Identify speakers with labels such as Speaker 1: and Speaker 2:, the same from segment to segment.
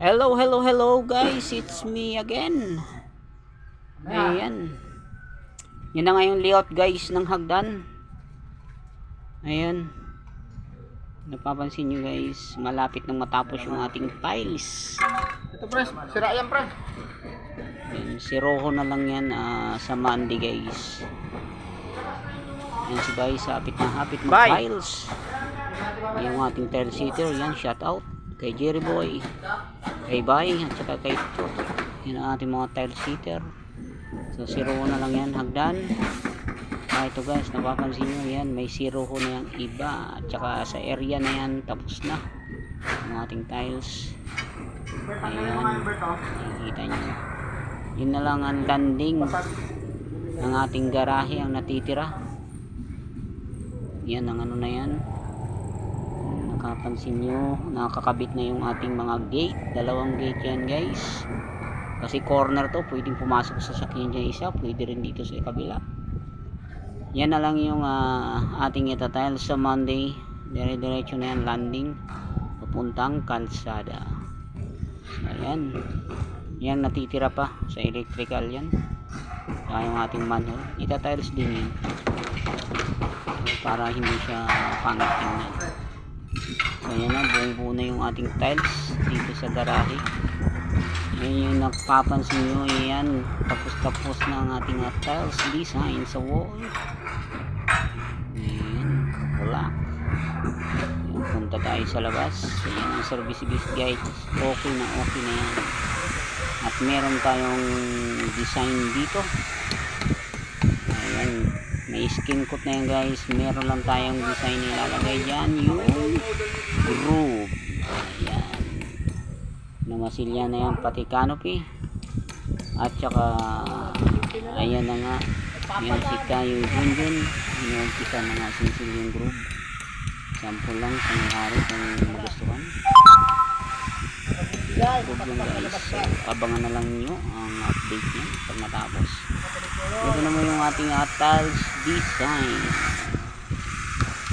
Speaker 1: Hello, hello, hello guys. It's me again. Ayan. Yan na nga yung layout guys ng hagdan. Ayan. Napapansin nyo guys, malapit nang matapos yung ating tiles.
Speaker 2: Ito pres, sira yan pres.
Speaker 1: Ayan, si Rojo na lang yan ah, sa Monday guys. Ayan si Bay sa hapit na hapit mag
Speaker 2: Bay.
Speaker 1: tiles. Yung ating tile sitter, yan, shout out kay Jerry Boy, kay Bay, at saka kay Toto. Yan ang ating mga tile sitter. So, Rojo na lang yan, hagdan. Ah, ito guys, napapansin nyo yan, may si Rojo na yung iba. At saka sa area na yan, tapos na. Ang ating tiles. Ayan, nakikita nyo. Yun na lang ang landing ng ating garahe ang natitira. Yan ang ano na yan. Nakapansin nyo, nakakabit na yung ating mga gate. Dalawang gate yan guys. Kasi corner to, pwedeng pumasok sa sakyan dyan isa, pwede rin dito sa kabila. Yan na lang yung ah, ating itatile sa Monday. Dire-diretso na yan landing. Papuntang kalsada. Ayan. Yan natitira pa sa electrical yan. Saka yung ating manhole. Itatiles din yan. Para hindi siya pangit tingnan. So yan na, buong buo na yung ating tiles dito sa garahe. Yan yung napapansin nyo, yan. Tapos-tapos na ang ating tiles design sa wall. Yan, wala. Yan, punta tayo sa labas. Yan ang service guys. Okay na okay na yan. At meron tayong design dito. Ayan. May skin coat na yan guys. Meron lang tayong design nilalagay dyan. Yung groove. Ayan. Namasilya na yan pati canopy. At saka ayan na nga. Yung sika yung junjun. Inuumpisa na nga sinsil yung groove. Sample lang sa may hari kung magustuhan. Yung guys. So, abangan na lang nyo ang update niya pag natapos. Ito naman yung ating uh, tiles design.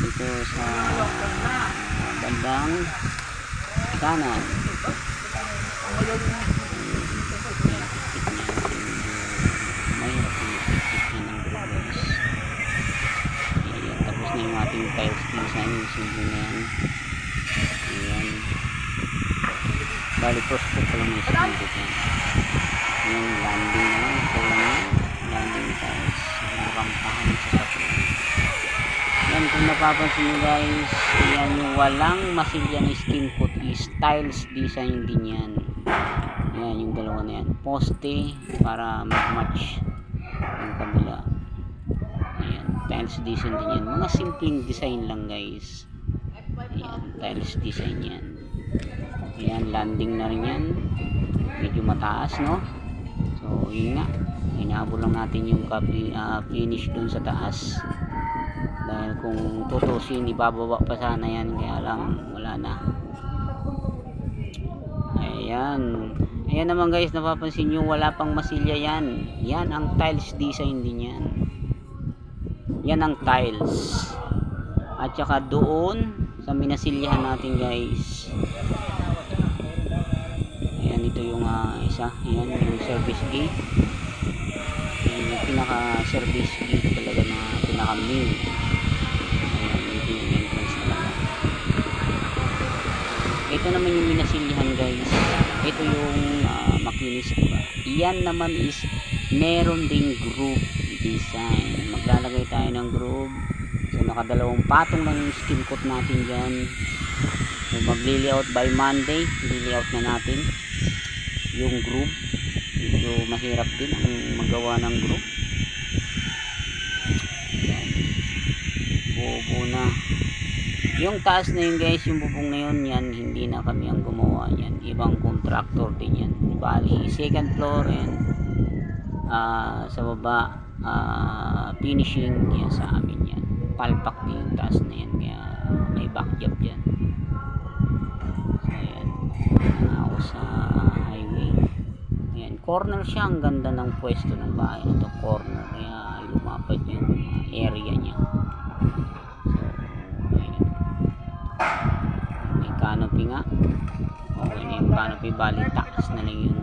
Speaker 1: Ito sa ah, bandang kanan. Ayan, tiktik niya. Mahirap yung tiktik niya ng group guys. Ayan, tapos na yung ating tiles design. Yung simple na yan. Ayan. Bali, prospect pa lang yung sinigit yan. Yung landing na lang. Ito lang yan. Landing tiles. Yung rampahan sa sakyan. Yan, kung napapansin nyo guys, yan yung walang masilya na skin coat is tiles design din yan. Yan, yung dalawa na yan. Poste para mag-match yung kabila. Ayan, tiles design din yan. Mga simpleng design lang guys. Ayan, tiles design yan. Ayan, landing na rin yan. Medyo mataas, no? So, yun nga. Hinabol lang natin yung copy, ah, finish dun sa taas. Dahil kung tutusin, ibababa pa sana yan. Kaya lang, wala na. Ayan. Ayan naman guys, napapansin nyo, wala pang masilya yan. Yan ang tiles design din yan. Yan ang tiles. At saka doon, sa minasilyahan natin guys. Ayan, ito yung ah, isa. Ayan, yung service gate. Ayan, yung pinaka service gate talaga na pinaka main. Ayan, ito yung entrance talaga. Ito naman yung minasilyahan guys. Ito yung ah, makinis ba. Iyan naman is meron ding group design. Maglalagay tayo ng group. So nakadalawang patong lang yung skin coat natin dyan. So magli-layout by Monday. Li-layout na natin yung group. Medyo mahirap din ang magawa ng group. Yan. Buo na. Yung taas na yun guys, yung bubong na yun, yan, hindi na kami ang gumawa yan. Ibang contractor din yan. Bali, second floor and ah, sa baba, ah, finishing yan sa amin yan. Palpak na yung taas na yan, kaya may back job yan. Sa highway. Ayan, corner siya. Ang ganda ng pwesto ng bahay na to. Corner. Kaya lumapad yung area niya. So, ayan. May canopy nga. Okay na yung canopy, bali takas na lang yung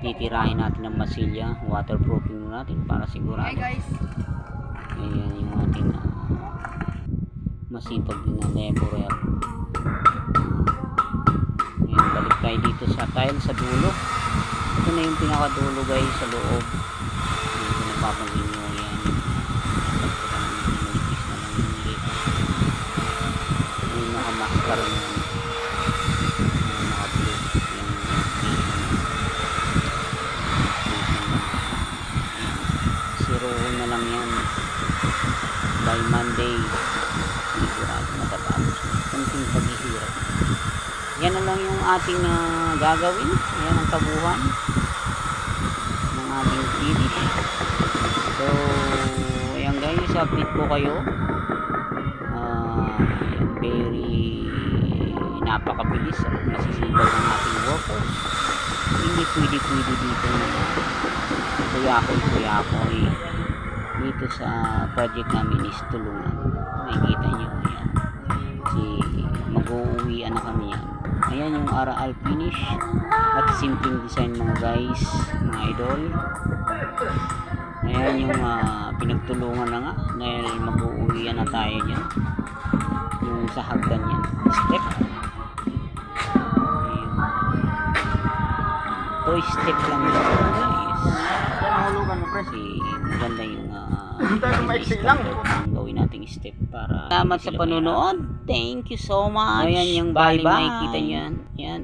Speaker 1: titirahin natin ng masilya. Waterproofing natin para sigurado.
Speaker 3: guys.
Speaker 1: Ayan yung ating ah, masipag na laborer. Balik tayo dito sa tile sa dulo. Ito na yung pinakadulo guys sa loob. Dito. Na yan. Yung dito na. By Monday sigurado matatapos kunting paghihirap yan na lang yung ating ah, gagawin. Yan ang kabuhan ng ating finish so ayan guys update ko kayo. Ah, very napakabilis at masisibag ng ating workers. Hindi pwede pwede dito na kuyakoy kuyakoy dito sa project namin is tulungan. Nakikita nyo yan si mag-uuwian na kami yan ayan yung RL finish at simpleng design mga guys mga idol. Ayan yung ah, pinagtulungan na nga dahil mag-uuwian na tayo dyan. Yung sa hagdan yan step. Ayun. to step lang. yun
Speaker 2: ang hulugan mo, pre.
Speaker 1: kasi maganda yung uh,
Speaker 2: lang.
Speaker 1: ang gawin nating step para salamat sa panonood. thank you so much. Ayan yung bye bye makikita nyo yan. Yan